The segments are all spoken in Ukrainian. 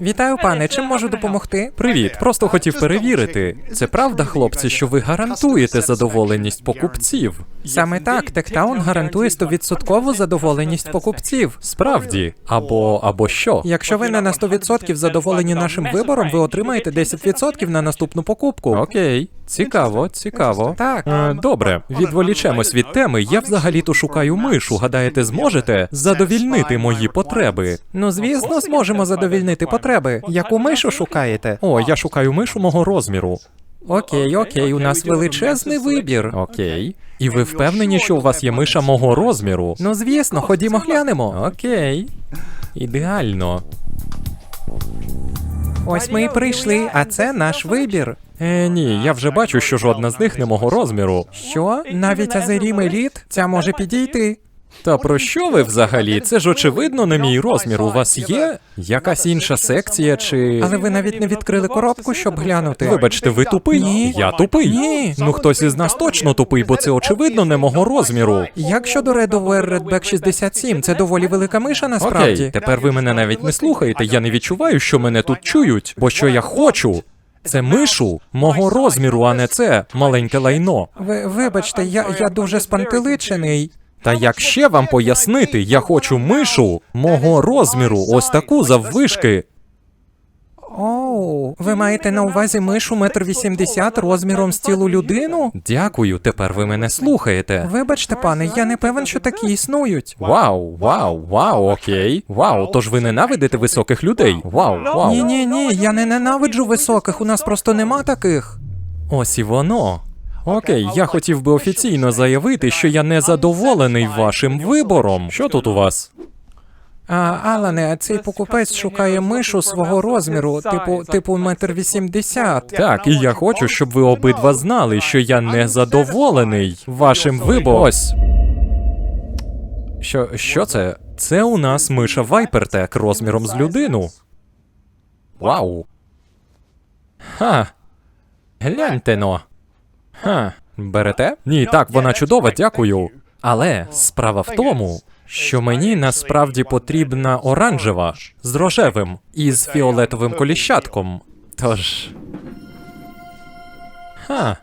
Вітаю, пане. Чим можу допомогти? Привіт, просто хотів перевірити. Це правда, хлопці, що ви гарантуєте задоволеність покупців? Саме так, Тектаун гарантує 100% задоволеність покупців. Справді, або або що? Якщо ви не на 100% задоволені нашим вибором, ви отримаєте 10% на наступну покупку. Окей, цікаво, цікаво. Так. Е, добре, відволічемось від теми. Я взагалі-то шукаю мишу. Гадаєте, зможете задовільнити мої потреби? Ну, звісно, зможемо задовільнити потреби. Яку мишу шукаєте? О, я шукаю мишу мого розміру. Окей, окей, у нас величезний вибір. Окей. І ви впевнені, що у вас є миша мого розміру? Ну, звісно, ходімо глянемо. Окей. Ідеально. Ось ми і прийшли, а це наш вибір. Е, ні, я вже бачу, що жодна з них не мого розміру. Що? Навіть Азерім Еліт? Ця може підійти. Та про що ви взагалі? Це ж очевидно не мій розмір. У вас є якась інша секція чи. Але ви навіть не відкрили коробку, щоб глянути. Вибачте, ви тупий? Ні. Я тупий. Ні. Ну хтось із нас точно тупий, бо це очевидно не мого розміру. Як щодо Red Over Redback 67? Це доволі велика миша насправді. Окей, тепер ви мене навіть не слухаєте. Я не відчуваю, що мене тут чують, бо що я хочу. Це мишу мого розміру, а не це маленьке лайно. Ви вибачте, я, я дуже спантеличений. Та як ще вам пояснити, я хочу мишу мого розміру, ось таку заввишки. Оу, ви маєте на увазі мишу метр вісімдесят розміром з цілу людину? Дякую, тепер ви мене слухаєте. Вибачте, пане, я не певен, що такі існують. Вау, вау, вау, окей. Вау, тож ви ненавидите високих людей. Вау, вау. Ні, ні, ні, я не ненавиджу високих, у нас просто нема таких. Ось і воно. Окей, я хотів би офіційно заявити, що я не задоволений вашим вибором. Що тут у вас? А, Алане, а цей покупець шукає мишу свого розміру, типу, типу метр вісімдесят. Так, і я хочу, щоб ви обидва знали, що я не задоволений вашим вибором. Ось. Що, що це? Це у нас миша Вайпертек розміром з людину. Вау. Ха. Гляньте но. Ха. Берете? Ні, так, вона чудова, дякую. Але справа в тому, що мені насправді потрібна оранжева з рожевим і з фіолетовим коліщатком. Тож. Ха.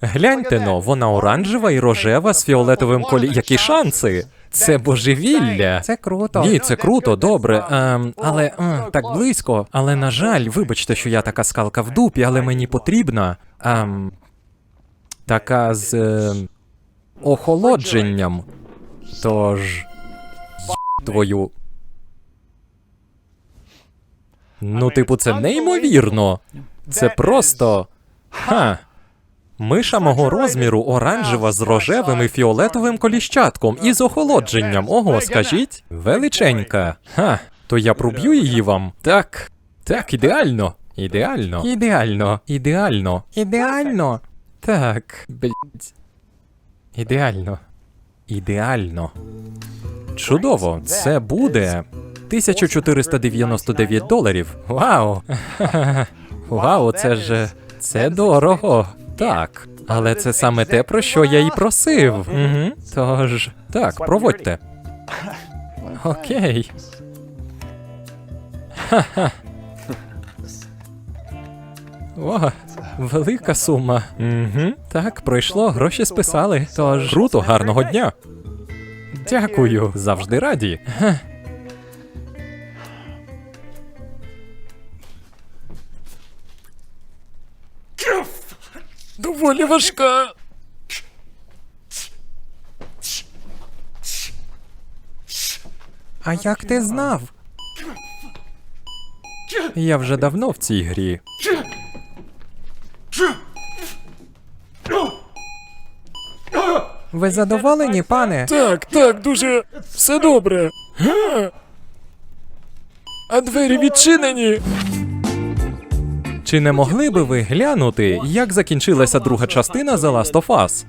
Гляньте но, вона оранжева і рожева з фіолетовим колі. Які шанси? Це божевілля. Це круто. Ні, це круто, добре. Ем, але ем, так близько. Але на жаль, вибачте, що я така скалка в дупі, але мені потрібна. Ем, така з ем, охолодженням. Тож. Твою. Ну, типу, це неймовірно. Це просто. Ха. Миша мого розміру оранжева з рожевим і фіолетовим коліщатком і з охолодженням. Ого, скажіть? Величенька. Ха, то я проб'ю її вам. Так. Так, ідеально. Ідеально. Ідеально. Ідеально. Ідеально. Так. Блять. Ідеально. Ідеально. Чудово. Це буде 1499 доларів. Вау. Вау, це ж. Це дорого. Так. Але це саме те, про що я і просив. Угу. Тож. Так, проводьте. Окей. Ха-ха. Велика сума. Угу. Так, пройшло, гроші списали. Тож круто, гарного дня. Дякую, завжди раді. Доволі важка. А як ти знав? Я вже давно в цій грі. Ви задоволені, пане? Так, так, дуже все добре. Га. А двері відчинені. Чи не могли би ви глянути, як закінчилася друга частина The Last of Us?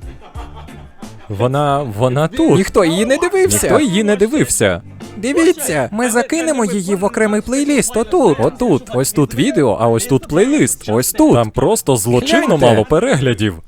Вона. вона тут. Ніхто її не дивився. Ніхто її не дивився. Дивіться, ми закинемо її в окремий плейліст отут. Отут, ось тут відео, а ось тут плейлист. Ось тут. Там просто злочинно Гляньте. мало переглядів.